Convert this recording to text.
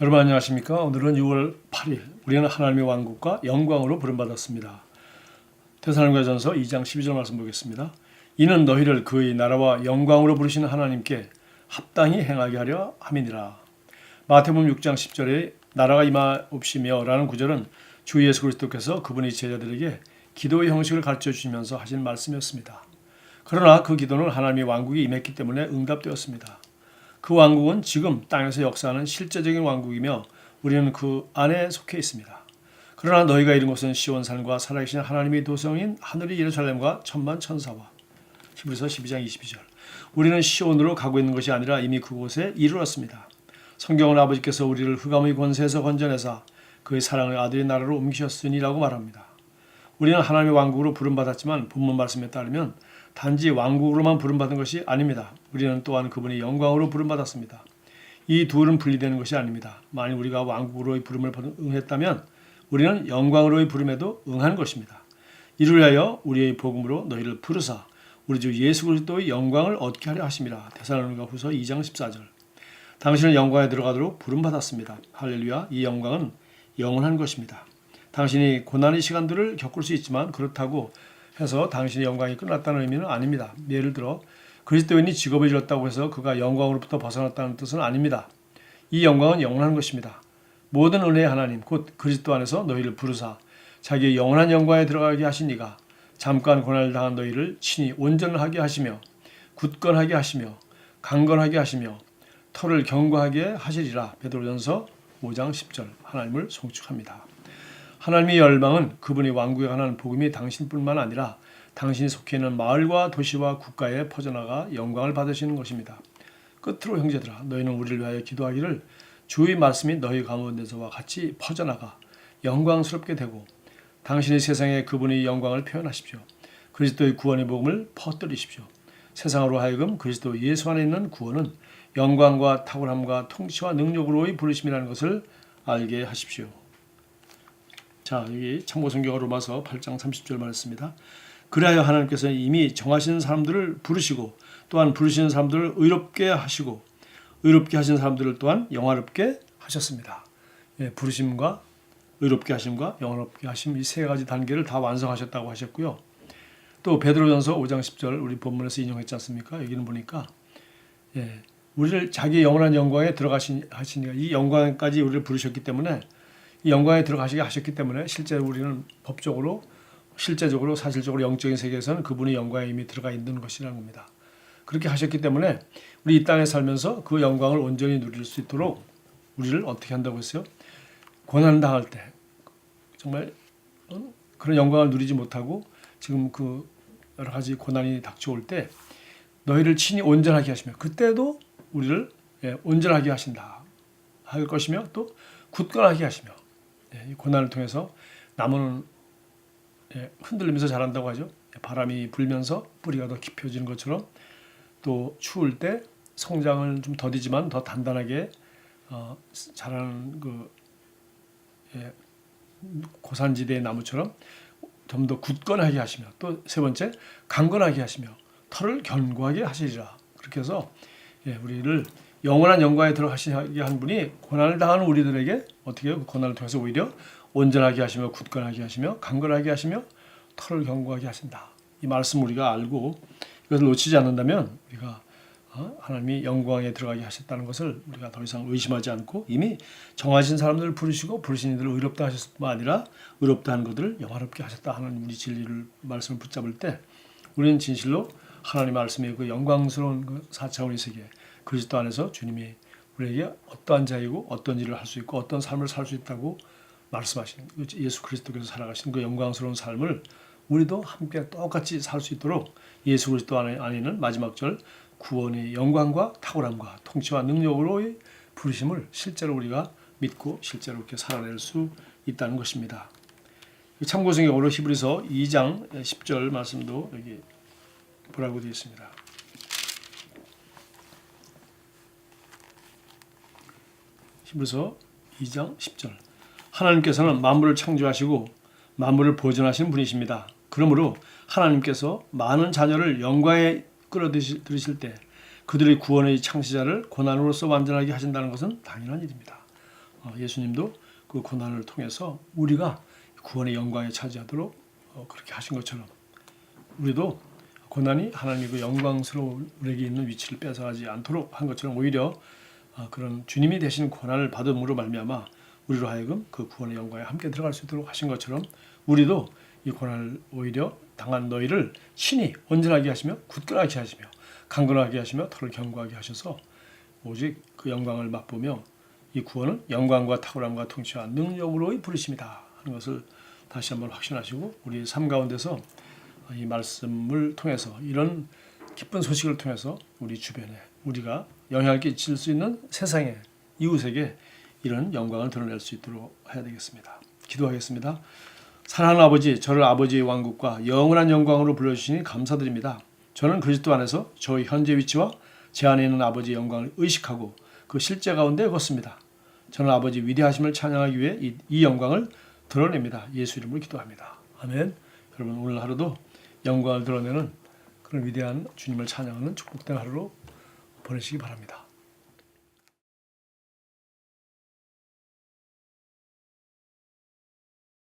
여러분 안녕하십니까? 오늘은 6월 8일 우리는 하나님의 왕국과 영광으로 부름받았습니다. 테살로니가전서 2장 12절 말씀 보겠습니다. 이는 너희를 그의 나라와 영광으로 부르시는 하나님께 합당히 행하게 하려 함이니라. 마태복음 6장 10절에 나라가 임하옵시며 라는 구절은 주 예수 그리스도께서 그분의 제자들에게 기도의 형식을 가르쳐 주시면서 하신 말씀이었습니다. 그러나 그 기도는 하나님의 왕국이 임했기 때문에 응답되었습니다. 그 왕국은 지금 땅에서 역사하는 실제적인 왕국이며 우리는 그 안에 속해 있습니다. 그러나 너희가 이룬 것은 시온산과 살아계신 하나님의 도성인 하늘의 예루살렘과 천만 천사와 히브리서 12장 22절 우리는 시온으로 가고 있는 것이 아니라 이미 그곳에 이르렀습니다. 성경은 아버지께서 우리를 흑암의 권세에서 건져내사 그의 사랑의 아들의 나라로 옮기셨으니라고 말합니다. 우리는 하나님의 왕국으로 부름받았지만 본문 말씀에 따르면 단지 왕국으로만 부름받은 것이 아닙니다. 우리는 또한 그분의 영광으로 부름받았습니다. 이 둘은 분리되는 것이 아닙니다. 만일 우리가 왕국으로의 부름을 응했다면 우리는 영광으로의 부름에도 응한 것입니다. 이를 위하여 우리의 복음으로 너희를 부르사 우리 주 예수 그리스도의 영광을 얻게 하려 하심이라. 데살로니가 후서 2장 14절. 당신은 영광에 들어가도록 부름 받았습니다. 할렐루야. 이 영광은 영원한 것입니다. 당신이 고난의 시간들을 겪을 수 있지만 그렇다고 해서 당신의 영광이 끝났다는 의미는 아닙니다. 예를 들어 그리스도인이 직업을 잃었다고 해서 그가 영광으로부터 벗어났다는 뜻은 아닙니다. 이 영광은 영원한 것입니다. 모든 은혜의 하나님 곧 그리스도 안에서 너희를 부르사 자기의 영원한 영광에 들어가게 하신 이가 잠깐 고난을 당한 너희를 친히 온전하게 하시며 굳건하게 하시며 강건하게 하시며 털을 견고하게 하시리라 베드로전서 5장 10절 하나님을 송축합니다. 하나님의 열망은 그분의 왕국에 관한 복음이 당신뿐만 아니라 당신이 속해 있는 마을과 도시와 국가에 퍼져나가 영광을 받으시는 것입니다. 끝으로 형제들아 너희는 우리를 위하여 기도하기를 주의 말씀이 너희 가운데서와 같이 퍼져나가 영광스럽게 되고 당신의 세상에 그분의 영광을 표현하십시오. 그리스도의 구원의 복음을 퍼뜨리십시오. 세상으로 하여금 그리스도 예수 안에 있는 구원은 영광과 탁월함과 통치와 능력으로의 부르심이라는 것을 알게 하십시오. 자, 여기 참고성경 로마서 8장 30절 말했습니다. 그리하여 하나님께서는 이미 정하신 사람들을 부르시고 또한 부르시는 사람들을 의롭게 하시고 의롭게 하신 사람들을 또한 영화롭게 하셨습니다. 예, 부르심과 의롭게 하심과 영화롭게 하심 이 세 가지 단계를 다 완성하셨다고 하셨고요. 또 베드로전서 5장 10절 우리 본문에서 인용했지 않습니까? 여기는 보니까 예, 우리를 자기 영원한 영광에 들어가신 하시니까 이 영광까지 우리를 부르셨기 때문에 이 영광에 들어가시게 하셨기 때문에 실제 우리는 법적으로 실제적으로 사실적으로 영적인 세계에서는 그분의 영광에 이미 들어가 있는 것이라는 겁니다. 그렇게 하셨기 때문에 우리 이 땅에 살면서 그 영광을 온전히 누릴 수 있도록 우리를 어떻게 한다고 했어요? 고난 당할 때 정말 어? 그런 영광을 누리지 못하고 지금 그 여러 가지 고난이 닥쳐올 때 너희를 친히 온전하게 하시며 그때도 우리를 예, 온전하게 하신다 할 것이며 또 굳건하게 하시며 예, 이 고난을 통해서 나무는 예, 흔들리면서 자란다고 하죠. 바람이 불면서 뿌리가 더 깊어지는 것처럼 또 추울 때 성장을 좀 더디지만 더 단단하게 어, 자라는 그 예, 고산지대의 나무처럼 좀 더 굳건하게 하시며 또 세 번째 강건하게 하시며 털을 견고하게 하시리라 그렇게 해서 예, 우리를 영원한 영광에 들어가시게 한 분이 고난을 당하는 우리들에게 어떻게 그 고난을 통해서 오히려 온전하게 하시며 굳건하게 하시며 강건하게 하시며 털을 견고하게 하신다. 이 말씀 우리가 알고 이것을 놓치지 않는다면 우리가 어? 하나님이 영광에 들어가게 하셨다는 것을 우리가 더 이상 의심하지 않고 이미 정하신 사람들을 부르시고 부르신 이들을 의롭다 하셨을 뿐만 아니라 의롭다 하는 것들을 영화롭게 하셨다 하는 우리 진리를 말씀을 붙잡을 때 우리는 진실로 하나님 말씀의 그 영광스러운 그 4차원의 세계 그리스도 안에서 주님이 우리에게 어떠한 자이고 어떤 일을 할 수 있고 어떤 삶을 살 수 있다고 말씀하시는 예수 그리스도께서 살아가신 그 영광스러운 삶을 우리도 함께 똑같이 살 수 있도록 예수 그리스도 안에 있는 마지막 절 구원의 영광과 탁월함과 통치와 능력으로의 부르심을 실제로 우리가 믿고 실제로 이렇게 살아낼 수 있다는 것입니다. 참고성경으로 히브리서 2장 10절 말씀도 여기 보라고 되어 있습니다. 히브리서 2장 10절 하나님께서는 만물을 창조하시고 만물을 보존하신 분이십니다. 그러므로 하나님께서 많은 자녀를 영광에 끌어들이실 때 그들의 구원의 창시자를 고난으로서 완전하게 하신다는 것은 당연한 일입니다. 어, 예수님도 그 고난을 통해서 우리가 구원의 영광에 차지하도록 어, 그렇게 하신 것처럼 우리도 고난이 하나님의 그 영광스러운 우리에게 있는 위치를 뺏어가지 않도록 한 것처럼 오히려 어, 그런 주님이 대신 고난을 받음으로 말미암아 우리로 하여금 그 구원의 영광에 함께 들어갈 수 있도록 하신 것처럼 우리도 이 고난을 오히려 당한 너희를 신이 온전하게 하시며 굳건하게 하시며 강건하게 하시며 털을 견고하게 하셔서 오직 그 영광을 맛보며 이 구원은 영광과 탁월함과 통치와 능력으로의 부르심이다 하는 것을 다시 한번 확신하시고 우리 삶 가운데서 이 말씀을 통해서 이런 기쁜 소식을 통해서 우리 주변에 우리가 영향을 끼칠 수 있는 세상에 이웃에게 이런 영광을 드러낼 수 있도록 해야 되겠습니다. 기도하겠습니다. 사랑하는 아버지, 저를 아버지의 왕국과 영원한 영광으로 불러주시니 감사드립니다. 저는 그리스도 안에서 저의 현재 위치와 제 안에 있는 아버지의 영광을 의식하고 그 실제 가운데 걷습니다. 저는 아버지 위대하심을 찬양하기 위해 이, 이 영광을 드러냅니다. 예수 이름으로 기도합니다. 아멘. 여러분 오늘 하루도 영광을 드러내는 그런 위대한 주님을 찬양하는 축복된 하루로 보내시기 바랍니다.